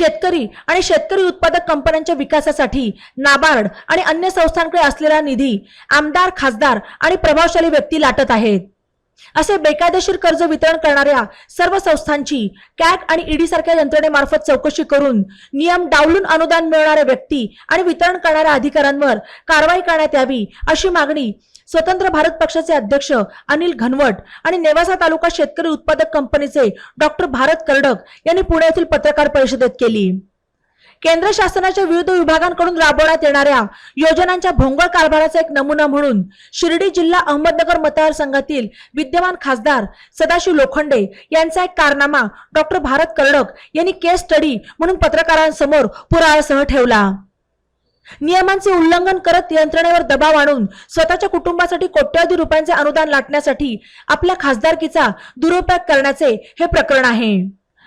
शेतकरी आणि शेतकरी उत्पादक कंपन्यांच्या विकासासाठी नाबार्ड आणि अन्य संस्थांकडे असलेला निधी आमदार खासदार आणि प्रभावशाली व्यक्ती लाटत आहेत. असे बेकायदेशीर कर्ज वितरण करणाऱ्या सर्व संस्थांची कॅग आणि ईडी सारख्या यंत्रणेमार्फत चौकशी करून नियम डावलून अनुदान मिळणाऱ्या व्यक्ती आणि वितरण करणाऱ्या अधिकाऱ्यांवर कारवाई करण्यात यावी अशी मागणी स्वतंत्र भारत पक्षाचे अध्यक्ष अनिल घनवट आणि नेवासा तालुका शेतकरी उत्पादक कंपनीचे डॉक्टर भारत कर्डक यांनी पुण्यातील पत्रकार परिषदेत केली. केंद्र शासनाच्या विविध विभागांकडून राबवण्यात येणाऱ्या योजनांच्या भोंगळ कारभाराचा एक नमुना म्हणून शिर्डी जिल्हा अहमदनगर मतदारसंघातील विद्यमान खासदार सदाशिव लोखंडे यांचा एक कारनामा डॉक्टर भारत कर्डक यांनी केस स्टडी म्हणून पत्रकारांसमोर पुराव्यासह ठेवला. नियमांचे उल्लंघन करत यंत्रणेवर दबाव आणून स्वतःच्या कुटुंबासाठी कोट्यवधी रुपयांचे अनुदान लाटण्यासाठी आपल्या खासदारकीचा दुरुपयोग करण्याचे हे प्रकरण आहे.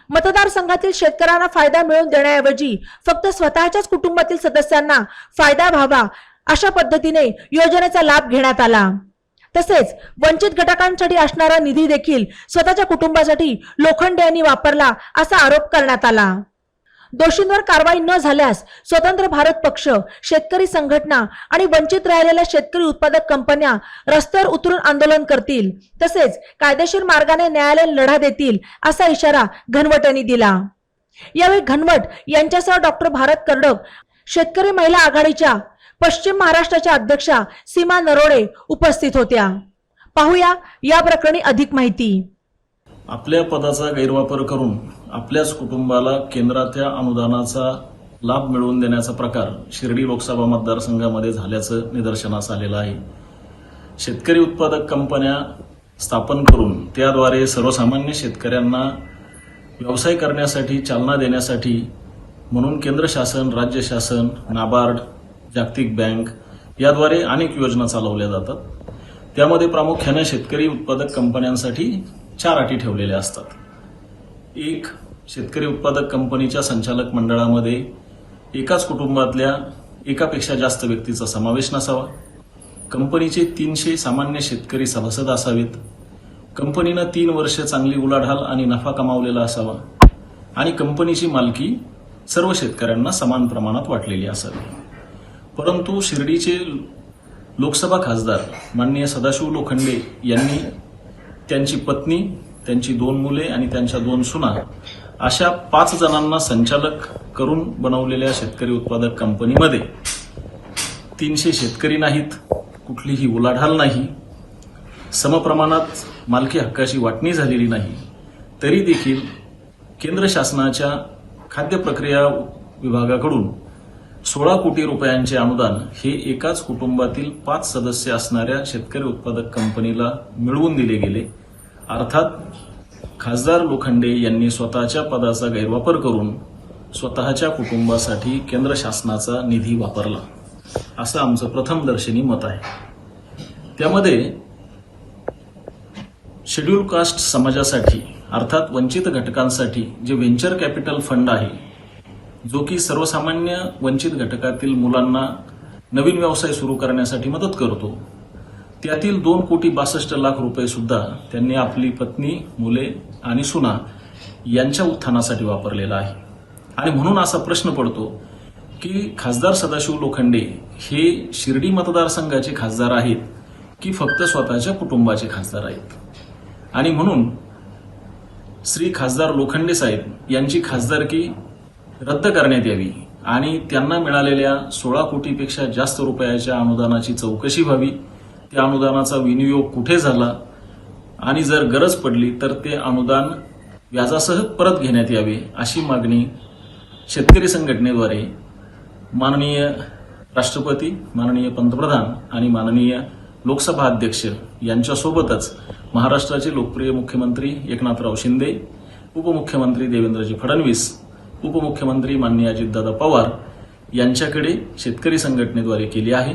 मतदारसंघातील शेतकऱ्यांना फायदा मिळवून देण्याऐवजी फक्त स्वतःच्याच कुटुंबातील सदस्यांना फायदा व्हावा अशा पद्धतीने योजनेचा लाभ घेण्यात आला. तसेच वंचित घटकांसाठी असणारा निधी देखील स्वतःच्या कुटुंबासाठी लोखंडे यांनी वापरला असा आरोप करण्यात आला. दोषींवर कारवाई न झाल्यास स्वतंत्र भारत पक्ष शेतकरी संघटना आणि वंचित राहिलेल्या शेतकरी उत्पादक कंपन्या रस्त्यावर उतरून आंदोलन करतील. तसेच कायदेशीर मार्गाने न्यायालय लढा देतील असा इशारा घनवट यांनी दिला. यावेळी घनवट यांच्यासह डॉक्टर भारत कर्डक शेतकरी महिला आघाडीच्या पश्चिम महाराष्ट्राच्या अध्यक्षा सीमा नरोडे उपस्थित होत्या. पाहूया या प्रकरणी अधिक माहिती. आपल्या पदाचा गैरवापर करून आपल्याच कुटुंबाला केंद्रातल्या अनुदानाचा लाभ मिळवून देण्याचा प्रकार शिर्डी लोकसभा मतदारसंघामध्ये झाल्याचं निदर्शनास आलेलं आहे. शेतकरी उत्पादक कंपन्या स्थापन करून त्याद्वारे सर्वसामान्य शेतकऱ्यांना व्यवसाय करण्यासाठी चालना देण्यासाठी म्हणून केंद्र शासन राज्य शासन नाबार्ड जागतिक बँक याद्वारे अनेक योजना चालवल्या जातात. त्यामध्ये प्रामुख्याने शेतकरी उत्पादक कंपन्यांसाठी चार अटी ठेवलेल्या असतात. एक शेतकरी उत्पादक कंपनीच्या संचालक मंडळामध्ये एकाच कुटुंबातल्या एकापेक्षा जास्त व्यक्तीचा समावेश नसावा. कंपनीचे तीनशे सामान्य शेतकरी सभासद असावेत. कंपनीनं तीन वर्ष चांगली उलाढाल आणि नफा कमावलेला असावा. आणि कंपनीची मालकी सर्व शेतकऱ्यांना समान प्रमाणात वाटलेली असावी. परंतु शिर्डीचे लोकसभा खासदार माननीय सदाशिव लोखंडे यांनी त्यांची पत्नी त्यांची दोन मुले आणि त्यांच्या दोन सुना अशा पाच जणांना संचालक करून बनवलेल्या शेतकरी उत्पादक कंपनीमध्ये. तीनशे शेतकरी नाहीत कुठलीही उलाढाल नाही समप्रमाणात मालकी हक्काची वाटणी झालेली नाही. तरी देखील केंद्र शासनाच्या खाद्य प्रक्रिया विभागाकडून सोळा कोटी रुपयांचे अनुदान हे एकाच कुटुंबातील पाच सदस्य असणाऱ्या शेतकरी उत्पादक कंपनीला मिळवून दिले गेले. अर्थात खासदार लोखंडे यांनी स्वतःच्या पदाचा गैरवापर करून स्वतःच्या कुटुंबासाठी केंद्र शासनाचा निधी वापरला. असं आमचं प्रथमदर्शनी मत आहे. त्यामध्ये शेड्यूल कास्ट समाजासाठी अर्थात वंचित घटकांसाठी जे व्हेंचर कॅपिटल फंड आहे जो की सर्वसामान्य वंचित घटकातील मुलांना नवीन व्यवसाय सुरू करण्यासाठी मदत करतो. त्यातील दोन कोटी बासष्ट लाख रुपये सुद्धा त्यांनी आपली पत्नी मुले आणि सुना यांच्या उत्थानासाठी वापरलेला आहे. आणि म्हणून असा प्रश्न पडतो की खासदार सदाशिव लोखंडे हे शिर्डी मतदारसंघाचे खासदार आहेत की फक्त स्वतःच्या कुटुंबाचे खासदार आहेत? आणि म्हणून श्री खासदार लोखंडे साहेब यांची खासदारकी रद्द करण्यात यावी आणि त्यांना मिळालेल्या सोळा कोटीपेक्षा जास्त रुपयाच्या अनुदानाची चौकशी व्हावी. त्या अनुदानाचा विनियोग कुठे झाला? आणि जर गरज पडली तर ते अनुदान व्याजासह परत घेण्यात यावे अशी मागणी शेतकरी संघटनेद्वारे माननीय राष्ट्रपती माननीय पंतप्रधान आणि माननीय लोकसभा अध्यक्ष यांच्यासोबतच महाराष्ट्राचे लोकप्रिय मुख्यमंत्री एकनाथराव शिंदे उपमुख्यमंत्री देवेंद्रजी फडणवीस उपमुख्यमंत्री माननीय अजितदादा पवार यांच्याकडे शेतकरी संघटनेद्वारे केली आहे.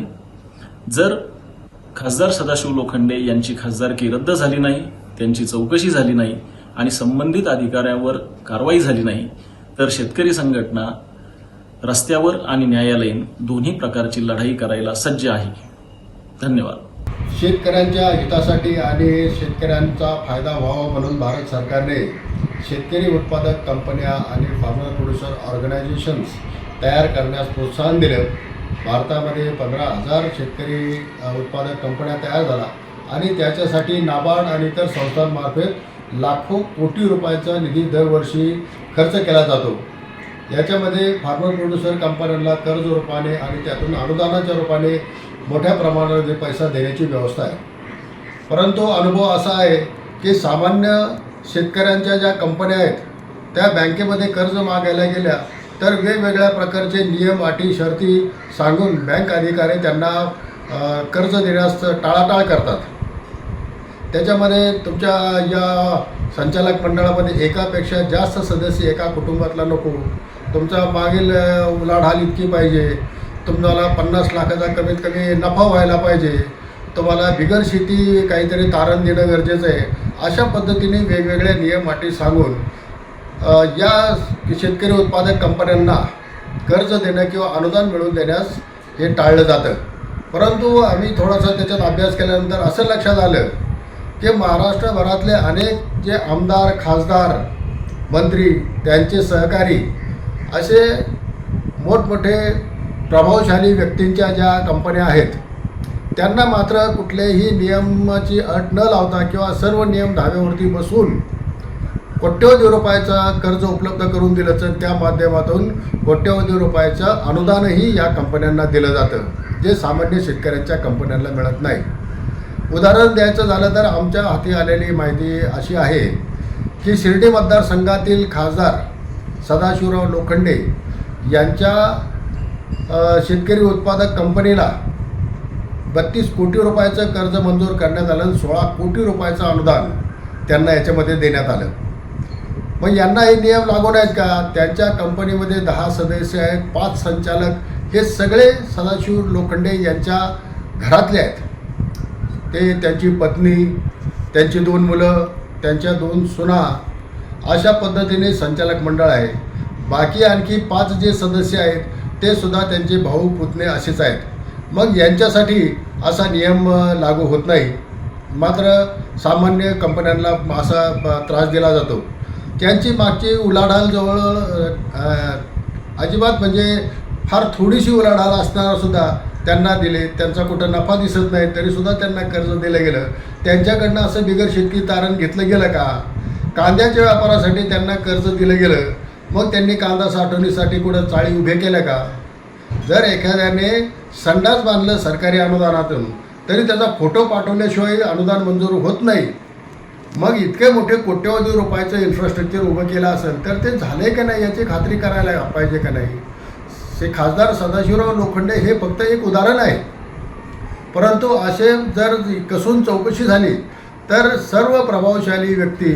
जर खासदार सदाशिव लोखंडे यांची खासदारकी रद्द झाली नाही त्यांची चौकशी झाली नाही आणि संबंधित अधिकाऱ्यावर कारवाई झाली नाही तर शेतकरी संघटना रस्त्यावर आणि न्यायालयीन दोन्ही प्रकारची लढाई करायला सज्ज आहे. धन्यवाद. शेतकऱ्यांच्या हितासाठी आणि शेतकऱ्यांचा फायदा व्हावा म्हणून भारत सरकारने शेतकरी उत्पादक कंपन्या आणि फार्मर प्रोड्युसर ऑर्गनायझेशन्स तयार करण्यास प्रोत्साहन दिलं. भारतामध्ये पंधरा हजार शेतकरी उत्पादक कंपन्या तयार झाला आणि त्याच्यासाठी नाबार्ड आणि इतर संस्थांमार्फत लाखो कोटी रुपयाचा निधी दरवर्षी खर्च केला जातो. याच्यामध्ये फार्मर प्रोड्युसर कंपन्यांना कर्ज रूपाने आणि त्यातून अनुदानाच्या रूपाने मोठ्या प्रमाणामध्ये पैसा देण्याची व्यवस्था आहे. परंतु अनुभव असा आहे की सामान्य शेतकऱ्यांच्या ज्या कंपन्या आहेत त्या बँकेमध्ये कर्ज मागायला गेल्या तर वेगवेगळ्या प्रकारचे नियम अटी शर्ती सांगून बँक अधिकारी त्यांना कर्ज देण्यास टाळाटाळ करतात. त्याच्यामध्ये तुमच्या या संचालक मंडळामध्ये एकापेक्षा जास्त सदस्य एका कुटुंबातला नको. तुमचा मागील उलाढाल इतकी पाहिजे. तुम्हाला पन्नास लाखाचा कमीत कमी नफा व्हायला पाहिजे. तुम्हाला बिगर शेती काहीतरी तारण देणं गरजेचं आहे. अशा पद्धतीने वेगवेगळ्या नियम अटी सांगून या शेतकरी उत्पादक कंपन्यांना कर्ज देणं किंवा अनुदान मिळवून देण्यास हे टाळलं जातं. परंतु आम्ही थोडासा त्याच्यात अभ्यास केल्यानंतर असं लक्षात आलं की महाराष्ट्रभरातले अनेक जे आमदार खासदार मंत्री त्यांचे सहकारी असे मोठमोठे प्रभावशाली व्यक्तींच्या ज्या कंपन्या आहेत त्यांना मात्र कुठल्याही नियमाची अट न लावता किंवा सर्व नियम धाव्यावरती बसून कोट्यवधी रुपयाचं कर्ज उपलब्ध करून दिलं तर त्या माध्यमातून कोट्यवधी रुपयाचं अनुदानही या कंपन्यांना दिलं जातं जे सामान्य शेतकऱ्यांच्या कंपन्यांना मिळत नाही. उदाहरण द्यायचं झालं तर आमच्या हाती आलेली माहिती अशी आहे की शिर्डी मतदारसंघातील खासदार सदाशिवराव लोखंडे यांच्या शेतकरी उत्पादक कंपनीला बत्तीस कोटी रुपयाचं कर्ज मंजूर करण्यात आलं सोळा कोटी रुपयाचं अनुदान त्यांना याच्यामध्ये देण्यात आलं. मग यांना हे नियम लागू नाहीत का? त्यांच्या कंपनीमध्ये दहा सदस्य आहेत पाच संचालक हे सगळे सदाशिव लोखंडे यांच्या घरातले आहेत. ते त्यांची पत्नी त्यांची दोन मुलं त्यांच्या दोन सुना अशा पद्धतीने संचालक मंडळ आहे. बाकी आणखी पाच जे सदस्य आहेत ते सुद्धा त्यांचे भाऊ पुतणे असेच आहेत. मग यांच्यासाठी असा नियम लागू होत नाही. मात्र सामान्य कंपन्यांना असा त्रास दिला जातो. त्यांची मागची उलाढाल जवळ अजिबात म्हणजे फार थोडीशी उलाढाल असणारासुद्धा त्यांना दिले. त्यांचा कुठं नफा दिसत नाही तरीसुद्धा त्यांना कर्ज दिलं गेलं. त्यांच्याकडनं असं बिगर शेतकी तारण घेतलं गेलं का? कांद्याच्या व्यापारासाठी त्यांना कर्ज दिलं गेलं. मग त्यांनी कांदा साठवणीसाठी कुठं चाळी उभे केल्या का? जर एखाद्याने संडास बांधलं सरकारी अनुदानातून तरी त्याचा फोटो पाठवल्याशिवाय अनुदान मंजूर होत नाही. मग इतके मोठे कोट्यवधी रुपयाचं इन्फ्रास्ट्रक्चर उभं केलं असेल तर ते झाले का नाही याची खात्री करायला पाहिजे का नाही? हे खासदार सदाशिवराव लोखंडे हे फक्त एक उदाहरण आहे. परंतु असे जर कसून चौकशी झाली तर सर्व प्रभावशाली व्यक्ती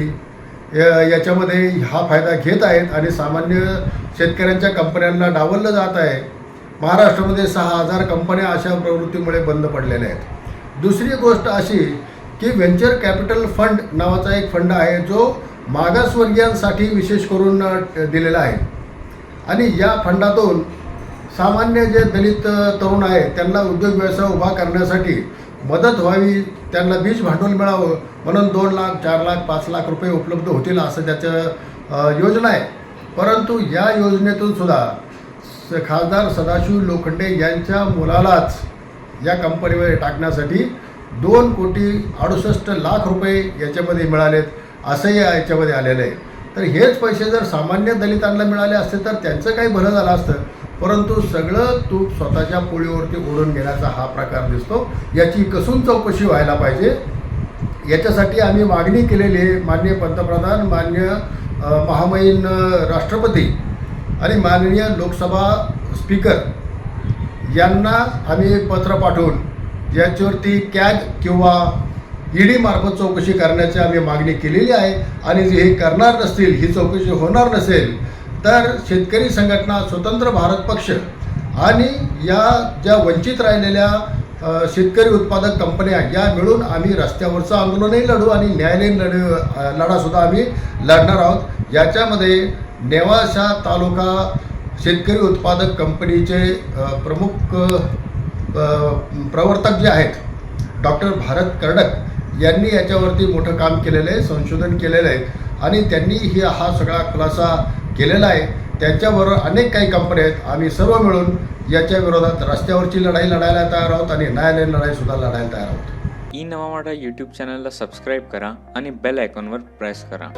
याच्यामध्ये हा फायदा घेत आहेत आणि सामान्य शेतकऱ्यांच्या कंपन्यांना डावललं जात आहे. महाराष्ट्रामध्ये सहा हजार कंपन्या अशा प्रवृत्तीमुळे बंद पडलेल्या आहेत. दुसरी गोष्ट अशी की व्हेंचर कॅपिटल फंड नावाचा एक फंड आहे जो मागासवर्गीयांसाठी विशेष करून दिलेला आहे. आणि या फंडातून सामान्य जे दलित तरुण आहेत त्यांना उद्योग व्यवसाय उभा करण्यासाठी मदत व्हावी त्यांना बीज भांडवल मिळावं म्हणून दोन लाख चार लाख पाच लाख रुपये उपलब्ध होतील असं त्याचं योजना आहे. परंतु या योजनेतून सुद्धा खासदार सदाशिव लोखंडे यांच्या मुलालाच या कंपनीमध्ये टाकण्यासाठी दोन कोटी अडुसष्ट लाख रुपये याच्यामध्ये मिळालेत असंही याच्यामध्ये आलेलं आहे. तर हेच पैसे जर सामान्य दलितांना मिळाले असते तर त्यांचं काही भलं झालं असतं. परंतु सगळं तूप स्वतःच्या पोळीवरती ओढून घेण्याचा हा प्रकार दिसतो. याची कसून चौकशी व्हायला पाहिजे? याच्यासाठी आम्ही मागणी केलेली आहे माननीय पंतप्रधान मान्य अ, राष्ट्रपती आणि माननीय लोकसभा स्पीकर यांना आम्ही पत्र पाठवून याच्यावरती कॅग किंवा ईडी मार्फत चौकशी करण्याची आम्ही मागणी केलेली आहे. आणि जे हे करणार नसतील ही चौकशी होणार नसेल तर शेतकरी संघटना स्वतंत्र भारत पक्ष आणि या ज्या वंचित राहिलेल्या शेतकरी उत्पादक कंपन्या या मिळून आम्ही रस्त्यावरचं आंदोलनही लढू आणि न्यायालयीन लढ लढासुद्धा आम्ही लढणार आहोत. याच्यामध्ये नेवासा तालुका शेतकरी उत्पादक कंपनीचे प्रमुख प्रवर्तक जे आहेत डॉक्टर भारत कर्डक यांनी याच्यावरती मोठं काम केलेलं आहे संशोधन केलेलं आहे. आणि त्यांनी ही हा सगळा खुलासा केलेला आहे. त्यांच्याबरोबर अनेक काही कंपन्या आहेत. आम्ही सर्व मिळून याच्या विरोधात रस्त्यावरची लढाई लढायला तयार आहोत आणि न्यायालयीन लढाईसुद्धा लढायला तयार आहोत. ई नवा यूट्यूब चॅनलला सबस्क्राईब करा आणि बेल आयकॉनवर प्रेस करा.